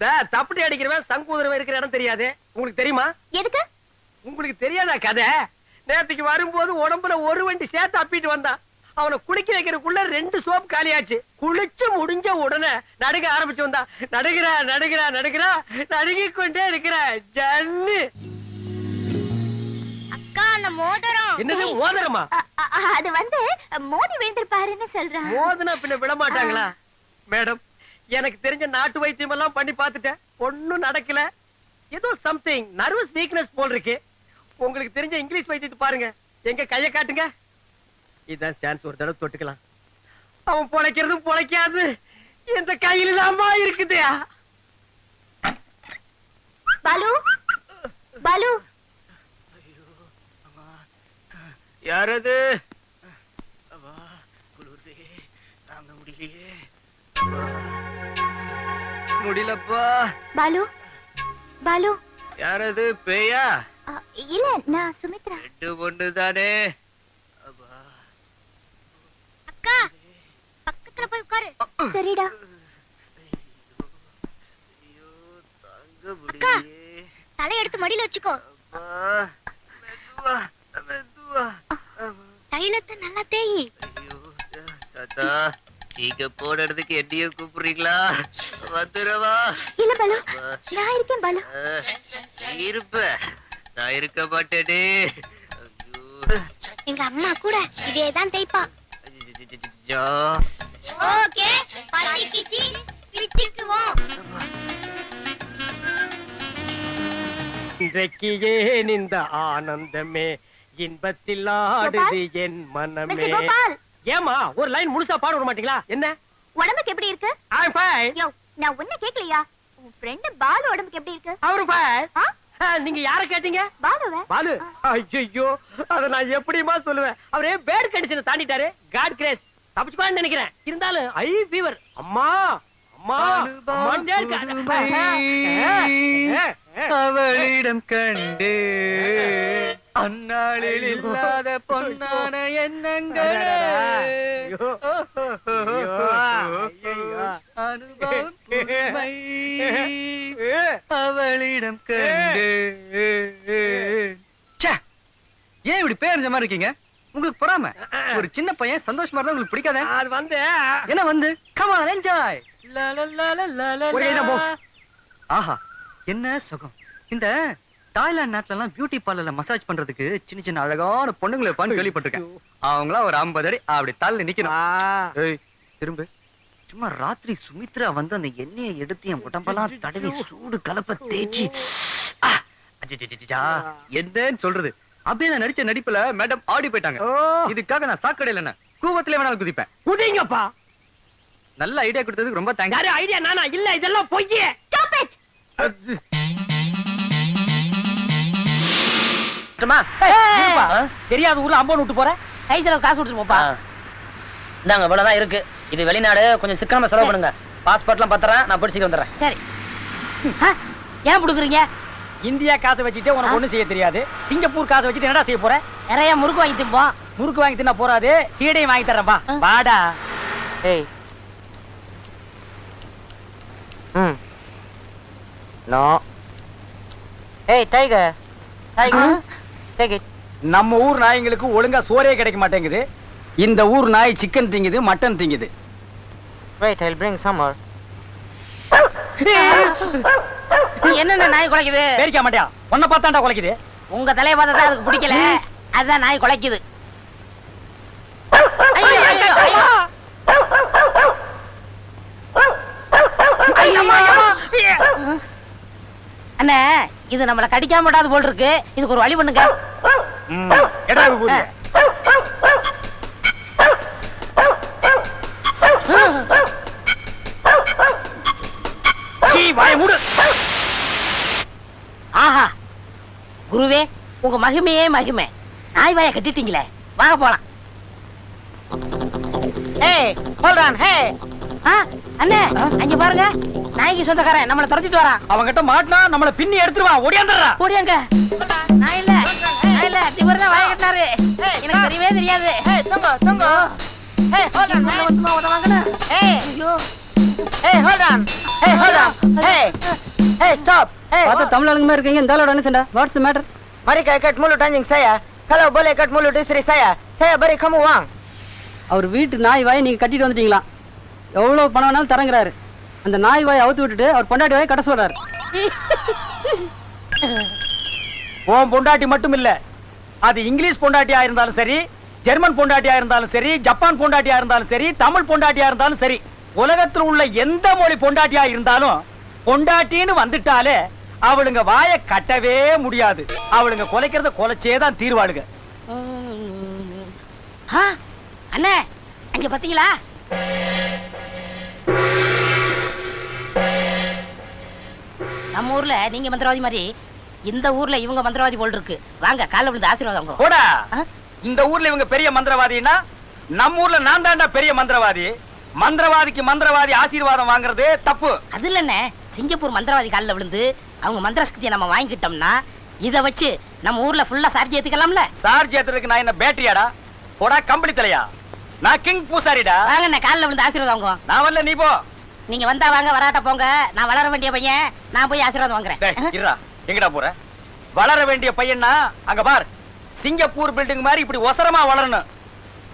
இந்த தப்படி அடிக்கிறவன் சங்கூதரவன் இருக்கிற இடம் தெரியாது. உங்களுக்கு தெரியுமா? எதுக்கு? உங்களுக்கு தெரியாதா கதை? நேத்துக்கு வரும்போது உடம்புல ஒரு வண்டி சேர்த்து அப்பிட்டு வந்தான். அவனை குளிக்க வைக்கிறதுக்குள்ள ரெண்டு சோப் காலியாச்சு. குளிச்சு முடிஞ்ச உடனே நடுக ஆரம்பிச்சு வந்தா நடுகிறா நடுகிறா நடுகிறா நடுங்கிக் கொண்டே இருக்கிற ஜல்லு அக்கா அந்த மோதிரம். என்னது மோதிரமா? அது வந்து மோதி விழுந்திருப்பாருன்னு சொல்றான். மோதினா பின்ன விட மாட்டாங்களா மேடம் எனக்கு தெரிஞ்ச நாட்டு வைத்தியம் எல்லாம் பண்ணி பார்த்துட்டேன். ஒண்ணும் நடக்கல. ஏதோ சம்திங் நர்வஸ் வீக்னஸ் போல் இருக்கு. உங்களுக்கு தெரிஞ்ச இங்கிலீஷ் வைத்தியத்தை பாருங்க. எங்க கைய காட்டுங்க. இதான் சான்ஸ் ஒரு தடவை தொட்டுக்கலாம். அவன் பொழைக்கிறதும் பொழைக்காது. இந்த கையில தாமா இருக்குது. பாலு? பாலு? யாரது? தாங்க முடியலையே. முடியலப்பா. பாலு பாலு. யாரது? பேயா? அ, இல்ல நான் சுமித்ரா. ரெண்டு பொண்ணு தானே. அக்கா பக்கத்துல போய் உட்காரு. சரிடா. முடியலையே. தலை எடுத்து மடியில வச்சுக்கோ. தைலத்தை நல்லா தேயி. ஐயோ தாத்தா நீங்க போடுறதுக்கு என்னையும் கூப்பிடுறீங்களா? வந்துடவா இல்ல பாலு? நான் இருக்கேன் பாலு. இருப்ப. நான் இருக்க மாட்டேனே. எங்க அம்மா கூட இதேதான் தேய்ப்பா. ஜா. ஓகே பத்திக்கிச்சி பிரிச்சுக்குவோம். இன்றைக்கு ஏன் இந்த ஆனந்தமே இன்பத்தில் ஆடுது என் மனமே. ஏமா ஒரு லைன் முழுசா பாட விட மாட்டீங்களா? என்ன? உடம்புக்கு எப்படி இருக்கு? நான் உன்ன கேக்கலையா? உன் ஃப்ரெண்ட் பாலு உடம்புக்கு எப்படி இருக்கு. ஆ? ஆ, நீங்க யார கேட்டீங்க? பாலுவ? பாலு. ஐயோ அத நான் எப்படிமா சொல்லுவேன்? அவரே பேட் கண்டிஷனை தாண்டிட்டாரு? காட் கிரேஸ் தப்பிச்சுப்பான்னு நினைக்கிறேன். இருந்தாலும் ஐ ஃபீவர் அம்மா அம்மா. அவளிடம் கண்டு. அந்நாளில் இல்லாத பொன்னான எண்ணங்கள். அனுபவம் அவளிடம் கண்டு. ஏன் இப்படி பேரஞ்ச மாதிரி இருக்கீங்க? உங்களுக்கு பொறாம. ஒரு சின்ன பையன் சந்தோஷமா இருந்தா உங்களுக்கு பிடிக்காத? அது வந்து என்ன வந்து? Come on enjoy. ஆஹா. என்ன சுகம். இந்த தாய்லாந்து நாட்டுல எல்லாம் பியூட்டி பார்லர்ல மசாஜ் பண்றதுக்கு சின்ன சின்ன அழகான பொண்ணுங்களை இருப்பான்னு கேள்விப்பட்டிருக்கேன். அவங்களாம் ஒரு ஐம்பது அடி அப்படி தள்ளி நிக்கணும். திரும்ப. சும்மா ராத்திரி சுமித்ரா வந்து அந்த எண்ணெயை எடுத்து என் உடம்பெல்லாம் தடவி சூடு கலப்ப தேய்ச்சி. என்னன்னு சொல்றது? அப்படியே நான் நடிச்ச நடிப்புல மேடம் ஆடி போயிட்டாங்க. இதுக்காக நான் சாக்கடையில என்ன கூவத்திலே வேணாலும் குதிப்பேன். குடிங்கப்பா நல்ல ஐடியா கொடுத்ததுக்கு ரொம்ப தேங்க்ஸ் யாரு ஐடியா நானா? இல்ல இதெல்லாம் பொய்யே. இருப்பா. தெரியாத ஊர்ல அம்பன் விட்டு போற? கை செலவு காசு கொடுத்துட்டு போப்பா. இந்தாங்க இவ்வளவுதான் இருக்கு. இது வெளிநாடு கொஞ்சம் சிக்கனமா செலவு பண்ணுங்க. பாஸ்போர்ட்லாம் பத்திரம் நான் பிடிச்சிட்டு வந்துடுறேன். சரி. ஏன் புடுக்குறீங்க இந்தியா காசை வச்சுட்டு உனக்கு ஒண்ணும் செய்ய தெரியாது. சிங்கப்பூர் காசை வச்சுட்டு என்னடா செய்ய போற? நிறைய முறுக்கு வாங்கி திம்போம் முறுக்கு வாங்கி தின்னா போறாது. சீடையும் வாங்கி தர்றேன்பா வாடா. ஏய். ம். நோ. ஏய் டைகர் டைகர் டேக் இட் நம்ம ஊர் நாய்ங்களுக்கு ஒழுங்கா சோறே கிடைக்க மாட்டேங்குது. இந்த ஊர் நாய் சிக்கன் திங்குது mutton திங்குது. Wait I bring some more என்னென்ன நாய் குலைக்குது? பேரிக்க மாட்டியா? உன்னை பார்த்தாண்டா குலைக்குது. உங்க தலைய பார்த்தா தான் அதுக்கு பிடிக்கல. அதுதான் நாய் குலைக்குது. அண்ணே இது நம்மள கடிக்காம விடாது போல் இருக்கு இதுக்கு ஒரு வழி பண்ணுங்க. ம், எடா விபூதி. சீ, வாயை மூடு. ஆஹா. குருவே உங்க மகிமையே மகிமை. நாய் வாய கட்டிட்டீங்களே. வாங்க போலாம். ஏய் ஹோல்ட் ஆன் ஹே அண்ணே அங்க பாருங்க. நாய்க்கு சொந்தக்காரன் நம்மள துரத்திட்டு வரான் அவன்கிட்ட மாட்டினா நம்மள பின்னி எடுத்துருவான். ஓடியாந்துடுறா போடியாங்க நான் இல்ல நான் இல்ல. இவர் தான் வாய கட்டினாரு. எனக்கு தெரியவே தெரியாது. தொங்க தொங்க. ஒத்துமா உதவாங்கண்ணா ஐயோ. ஏய் ஹோல்ட் ஆன் ஏய் ஹோல்ட் ஆன் ஏய். ஏய் ஸ்டாப் ஏய் பார்த்தா தமிழ் ஆளுங்க மாதிரி இருக்கீங்க. இந்த ஆளோட என்ன சண்டை what's matter Mari kay kat mulut anjing saya. Kalau boleh kat mulut istri saya, saya beri kamu uang. அவர் வீட்டு நாய் வாயை நீங்க கட்டிட்டு வந்துட்டீங்களா? எவ்வளவு பணம் வேணாலும் தரங்குறாரு. அந்த நாய் வாயை அவுத்து விட்டுட்டு அவர் பொண்டாட்டி வாயை கட்ட சொல்றாரு. உன் பொண்டாட்டி மட்டும் இல்ல. அது இங்கிலீஷ் பொண்டாட்டியா இருந்தாலும் சரி ஜெர்மன் பொண்டாட்டியா இருந்தாலும் சரி ஜப்பான் பொண்டாட்டியா இருந்தாலும் சரி தமிழ் பொண்டாட்டியா இருந்தாலும் சரி உலகத்தில் உள்ள எந்த மொழி பொண்டாட்டியா இருந்தாலும் பொண்டாட்டின்னு வந்துட்டாலே அவளுங்க வாயை கட்டவே முடியாது. அவளுங்க கொலைக்கிறத கொலைச்சே தான் தீர்வாளுங்க. ஆ அண்ணே அங்க பாத்தீங்களா? நம்ம ஊர்ல நீங்க மந்திரவாதி மாதிரி இந்த ஊர்ல இவங்க மந்திரவாதி போல் இருக்கு. வாங்க கால விழுந்து ஆசீர்வாதம். போடா? இந்த ஊர்ல இவங்க பெரிய மந்திரவாதின்னா நம்ம ஊர்ல நான் தான்டா பெரிய மந்திரவாதி. மந்திரவாதிக்கு மந்திரவாதி ஆசீர்வாதம் வாங்குறது தப்பு. அது இல்லண்ணே. சிங்கப்பூர் மந்திரவாதி காலில் விழுந்து அவங்க மந்திர சக்தியை நம்ம வாங்கிக்கிட்டோம்னா இதை வச்சு நம்ம ஊர்ல ஃபுல்லா சார்ஜ் ஏத்துக்கலாம்ல? சார்ஜ் ஏத்துறதுக்கு நான் என்ன பேட்டரியாடா? போடா கம்பளி தலையா. நான் கிங் பூசாரிடா. வாங்க காலில் விழுந்து ஆசீர்வாதம் வாங்குவோம். நான் வரல நீ போ. நீங்க வந்தா வாங்க வராட்ட போங்க. நான் வளர வேண்டிய பையன் நான் போய் ஆசீர்வாதம் வாங்குறேன். எங்கடா போற? வளர வேண்டிய பையனா அங்க பார். சிங்கப்பூர் பில்டிங் மாதிரி இப்படி ஒசரமா வளரணும்.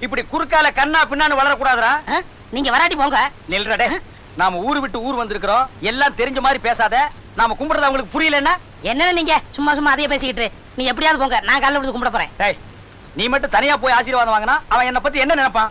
இப்படி குறுக்கால கண்ணா பின்னான்னு வளரக்கூடாதுடா. ஆ? நீங்க வராட்டி போங்க. நில்றா டே நாம ஊரு விட்டு ஊர் வந்திருக்கிறோம். எல்லாம் தெரிஞ்ச மாதிரி பேசாத. நாம கும்பிடுறது அவங்களுக்கு புரியலன்னா என்ன? நீங்க சும்மா சும்மா அதையே பேசிக்கிட்டு நீ எப்படியாவது போங்க. நான் காலைல விழுந்து கும்பிட போறேன். டேய் நீ மட்டும் தனியா போய் ஆசீர்வாதம் வாங்கினா அவன் என்ன பத்தி என்ன நினைப்பான்?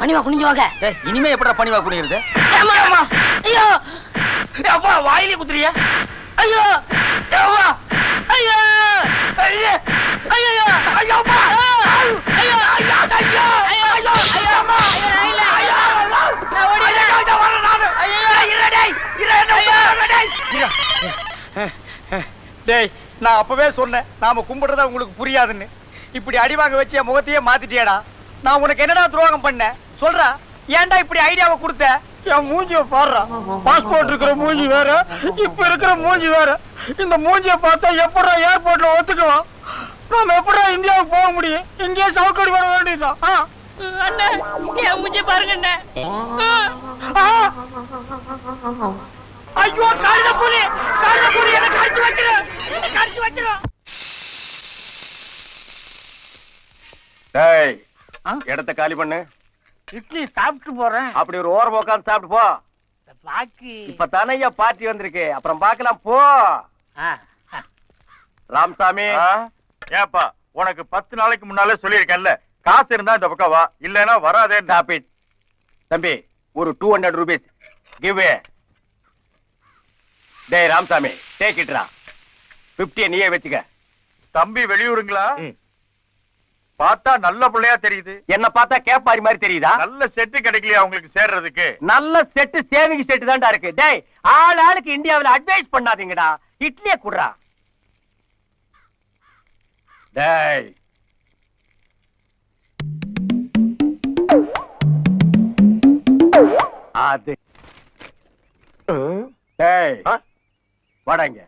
பணிவா குனிஞ்சு வாங்க. இனிமே எப்படா பணிவா அம்மா. ஐயோ. அப்பா வாயிலே குத்துறிய. ஐயோ. ஐயோ. ஐயோ. ஐயோ ஐயோ. ஐயோ. அப்பா ஐயோ. ஐயோ. ஐயோ ஐயோ. ஐயோ. அம்மா. ஐயோ. ஐயோ நான் ஓடிடுறேன். ஐயோ வரேன் நானு ஐயோ. இரு டேய். இரு என்ன டேய். டேய் நான் அப்பவே சொன்னேன். நாம கும்பிடுறத உங்களுக்கு புரியாதுன்னு. இப்படி அடி வாங்க வச்சு என் முகத்தையே மாத்திட்டியேடா. நான் உனக்கு என்னடா துரோகம் பண்ணேன் சொல்றா. ஏன்டா இப்படி ஐடியாவை கொடுத்த? என் மூஞ்சிய பாடுறா. பாஸ்போர்ட் இருக்கிற மூஞ்சி வேற. இப்ப இருக்கிற மூஞ்சி வேற. இந்த மூஞ்சிய பார்த்தா எப்படா ஏர்போர்ட்ல ஒத்துக்குவான்? நாம எப்படா இந்தியாவுக்கு போக முடியும்? இங்கேயே சவுக்கடி வர வேண்டியதுதான். அண்ணே என் மூஞ்சி பாருங்க. ஐயோ கழுத புலி. கழுத புலி. என்ன கடிச்சு வச்சிரு. என்ன கடிச்சு வச்சிரு. டேய் இடத்த காலி பண்ணு. இட்லி சாப்பிட்டு போறேன். அப்படி ஒரு ஓரம் உட்காந்து சாப்பிட்டு போ. பாக்கி. இப்ப தானையா பார்ட்டி வந்திருக்கு. அப்புறம் பார்க்கலாம் போ. ராமசாமி. ஏப்பா உனக்கு பத்து நாளைக்கு முன்னாலே சொல்லியிருக்கேன்ல. காசு இருந்தா இந்த பக்கம் வா. இல்லைன்னா வராதே. ஸ்டாப் இட் தம்பி ஒரு டூ ஹண்ட்ரட் ருபீஸ் கிவ் டேய் ராமசாமி டேக் இட்ரா பிப்டிய நீயே வச்சுக்க. தம்பி வெளியூருங்களா. பார்த்தா நல்ல பிள்ளையா தெரியுது. என்ன பார்த்தா கேப்பாரி மாதிரி தெரியுதா? நல்ல செட்டு கிடைக்கலையா உங்களுக்கு சேர்றதுக்கு? நல்ல செட்டு சேவிங் செட்டு தான்டா இருக்கு. டேய் ஆள் ஆளுக்கு இந்தியாவுல அட்வைஸ் பண்ணாதீங்கடா. இட்லியே குடுறா. டேய். அது. டேய்? வாடாங்க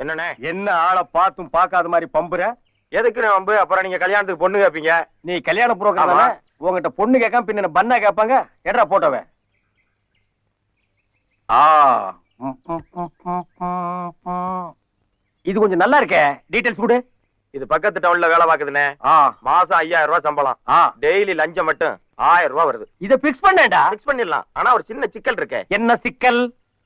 என்னண்ணே? என்ன ஆளை பார்த்தும் பார்க்காத மாதிரி பம்புற? எதுக்கு நம்பு அப்புறம் நீங்க கல்யாணத்துக்கு பொண்ணு கேப்பீங்க? நீ கல்யாண புரோகிராம். உங்ககிட்ட பொண்ணு கேட்காம பின்ன பண்ணா கேட்பாங்க? எட்ரா போட்டவன் ஆ. இது கொஞ்சம் நல்லா இருக்கே. டீடைல்ஸ் கொடு. இது பக்கத்து டவுன்ல வேலை பாக்குதுண்ணே ஆ. மாசம் ஐயாயிரம் ரூபாய் சம்பளம். டெய்லி லஞ்சம் மட்டும் ஆயிரம் ரூபாய் வருது. இத பிக்ஸ் பண்ணேன்டா. மிக்ஸ் பண்ணிடலாம். ஆனா ஒரு சின்ன சிக்கல் இருக்கே. என்ன சிக்கல்?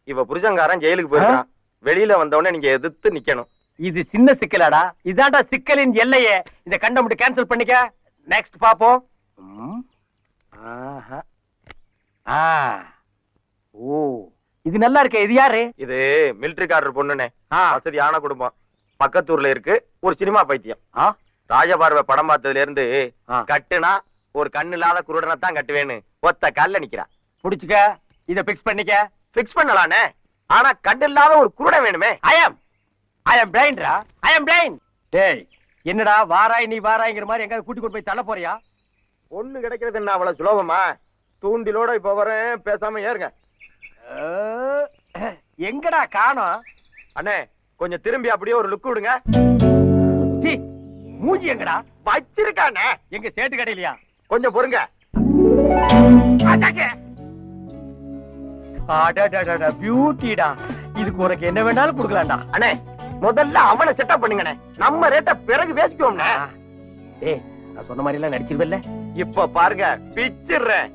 இவ புருஷங்காரன் ஜெயிலுக்கு போயிருக்கான் வெளியில வந்தவொடனே நீங்க எதிர்த்து நிக்கணும். இது சின்ன சிக்கலாடா. இதான்டா சிக்கலின் எல்லையே. இந்த கண்டம் மட்டும் கேன்சல் பண்ணிக்க. நெக்ஸ்ட் பாப்போம். ம். ஆஹா. ஆ. ஓ. இது நல்லா இருக்கே. இது யாரு? இது மிலிட்டரிக்காரர் பொண்ணுனே. ஆ. வசதியான குடும்பம். பக்கத்தூர்ல இருக்கு. ஒரு சினிமா பைத்தியம். ராஜபார்வை படம் பார்த்ததுல இருந்து. கட்டுனா ஒரு கண்ணு இல்லாத குருடனை தான் கட்டுவேன்னு ஒத்த கல்ல நிக்கிறா. புடிச்சுக்க. இத பிக்ஸ் பண்ணிக்க. பிக்ஸ் பண்ணலானே. ஆனா கண்ணு இல்லாத ஒரு குருடன் வேணுமே. ஐ அம் ஐ அம் பிளைண்ட்ரா ஐ அம் பிளைண்ட் டேய் என்னடா வாராய் நீ வாராய்ங்கிற மாதிரி எங்க கூட்டி கொண்டு போய் தள்ள போறியா? பொண்ணு கிடைக்கிறது என்ன அவ்வளவு சுலபமா? தூண்டிலோட இப்ப வரேன் பேசாம ஏறுங்க. எங்கடா காணோம்? அண்ணே கொஞ்சம் திரும்பி அப்படியே ஒரு லுக் விடுங்க. சீ, மூஞ்சி எங்கடா? வச்சிருக்கானே எங்க சேட்டு கடையிலயா? கொஞ்சம் பொறுங்க. பியூட்டிடா இதுக்கு உனக்கு என்ன வேணாலும் கொடுக்கலாம்டா. அண்ணே முதல்ல அவனை செட்டப் பண்ணுங்கண்ணே. நம்ம ரேட்ட பிறகு பேசிக்குவோம்ண்ணே. டேய் நான் சொன்ன மாதிரி எல்லாம் நடிச்சிருவல்ல. இப்ப பாருங்க பிச்சிடுறேன்.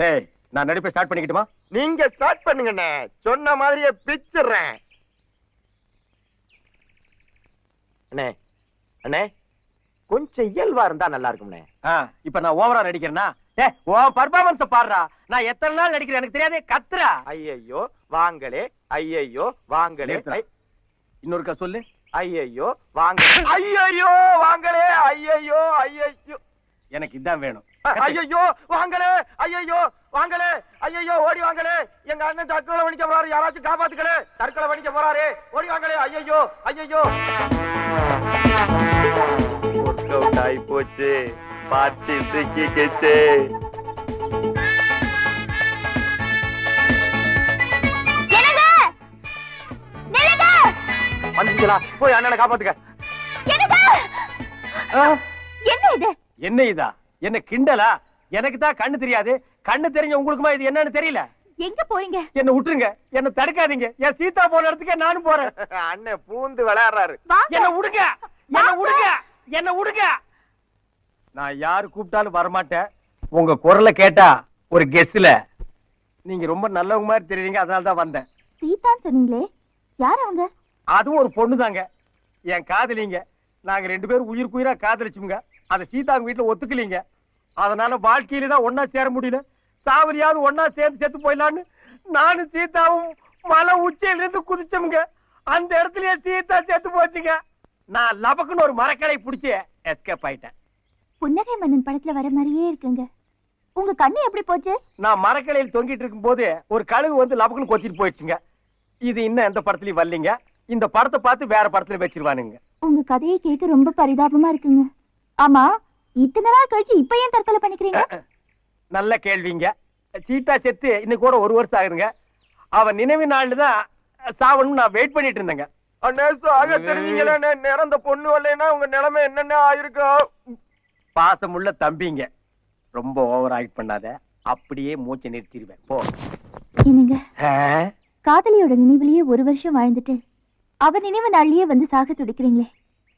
டேய் நான் நடிப்பை ஸ்டார்ட் பண்ணிக்கிட்டுமா? நீங்க ஸ்டார்ட் பண்ணுங்கண்ணே. சொன்ன மாதிரியே பிச்சிடுறேன். அண்ணே அண்ணே. கொஞ்சம் இயல்பா இருந்தா நல்லா இருக்கும்ண்ணே ஆ, இப்ப நான் ஓவரா நடிக்கிறேனா ஏ உன் பர்ஃபார்மன்ஸ் பாடுறா. நான் எத்தனை நாள் நடிக்கிறேன்? எனக்கு தெரியாதே. கத்துறா. ஐயையோ வாங்களே. ஐயையோ வாங்களே. இன்னொருக்கா சொல்லு. ஐயையோ வாங்க ஐயையோ வாங்களே. ஐயையோ ஐயையோ. எனக்கு இதான் வேணும். ஐயையோ வாங்களே. ஐயையோ வாங்களே. ஐயையோ ஓடி வாங்களே. எங்க அண்ணன் தற்கொலை வணிக்க போறாரு. யாராச்சும் காப்பாத்துக்கலே. தற்கொலை வணிக்க போறாரு. ஓடி வாங்களே. ஐயையோ ஐயையோ. போச்சு. நில்லுங்க வந்துச்சுங்களா போய் அண்ணனை காப்பாத்துக்க என்ன இது? என்ன இதா? என்ன கிண்டலா? எனக்கு தான் கண்ணு தெரியாது. கண்ணு தெரிஞ்ச உங்களுக்குமா இது என்னன்னு தெரியல. எங்க போறீங்க? என்ன விட்டுருங்க. என்ன தடுக்காதீங்க. என் சீதா போன இடத்துக்கே நானும் போறேன். அண்ணன் பூந்து விளையாடுறாரு. என்ன விடுங்க என்ன விடுங்க என்ன விடுங்க நான் யாரு கூப்பிட்டாலும் வரமாட்டேன். உங்க குரலை கேட்டா ஒரு கெஸ்ல நீங்க ரொம்ப நல்லவங்க மாதிரி தெரியுறீங்க அதனால தான் வந்தேன். சீதான்னு சொன்னீங்களே யார் அவங்க? அதுவும் ஒரு பொண்ணு தாங்க. என் காதலிங்க. நாங்க ரெண்டு பேரும் உயிருக்கு உயிரா காதலிச்சுங்க அதை சீதாங்க வீட்டுல ஒத்துக்கலீங்க. அதனால வாழ்க்கையில தான் ஒன்னா சேர முடியல. சாவரியாவது ஒன்னா சேர்ந்து செத்து போயிடலான்னு நானும் சீதாவும் மலை உச்சியில இருந்து குதிச்சோமுங்க. அந்த இடத்துலயே சீதா செத்து போச்சுங்க. நான் லபக்குன்னு ஒரு மரக்கடை பிடிச்சி எஸ்கேப் ஆயிட்டேன். புன்னகை மன்னன் படத்துல வர மாதிரியே இருக்குங்க. உங்க கண்ணு எப்படி போச்சு? நான் மரக்கடையில் தொங்கிட்டு இருக்கும்போது ஒரு கழுகு வந்து லபக்குன்னு கொத்திட்டு போயிடுச்சுங்க. இது இன்னும் எந்த படத்துலயும் வரலீங்க. இந்த படத்தை பார்த்து வேற படத்துல வச்சிருவானுங்க. உங்க கதையை கேட்க ரொம்ப பரிதாபமா இருக்குங்க. ஆமா இத்தனை நாள் கழிச்சு இப்ப ஏன் தற்கொலை பண்ணிக்கிறீங்க? நல்ல கேள்விங்க. சீதா செத்து இன்னைக்கு கூட ஒரு வருஷம் ஆகுதுங்க. அவன் நினைவு நாள்ல தான் சாவணும் நான் வெயிட் பண்ணிட்டு இருந்தேங்க. அண்ணே சாக தெரிஞ்சீங்களே நிறந்த பொண்ணு வரலைன்னா உங்க நிலைமை என்னென்ன ஆயிருக்கும்? பாசமுள்ள தம்பிங்க. ரொம்ப ஓவர் ஆக்ட் பண்ணாத. அப்படியே மூச்சை நிறுத்திடுவேன். போ. என்னங்க? காதலியோட நினைவுலயே ஒரு வருஷம் வாழ்ந்துட்டு அவ நினைவு நாள்லயே வந்து சாக துடிக்கிறீங்களே.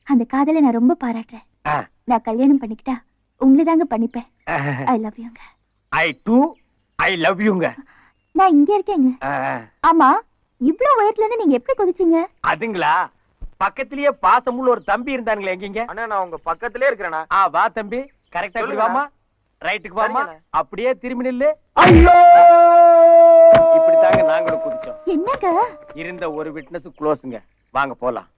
அந்த காதலை நான் ரொம்ப பாராட்டுறேன். நான் கல்யாணம் பண்ணிக்கிட்டா உங்களை தாங்க பண்ணிப்பேன். ஐ லவ் யூங்க ஐ டூ ஐ லவ் யூங்க நான் இங்க இருக்கேங்க. ஆமா இவ்ளோ உயரத்துல இருந்து நீங்க எப்படி குதிச்சீங்க? அதுங்களா? பக்கத்திலேயே பாசமுள்ள ஒரு தம்பி இருந்தானுங்களே எங்கீங்க? அண்ணா நான் உங்க பக்கத்திலே இருக்கிறேனா? ஆ வா தம்பி. கரெக்டா இப்படி. வாமா ரைட்டுக்கு வாமா. அப்படியே திரும்பி நில்லு. ஐயோ! இப்படித்தாங்க நாங்களும் குதிச்சோம். என்னங்க? இருந்த ஒரு விட்னஸ் க்ளோஸுங்க வாங்க போலாம்.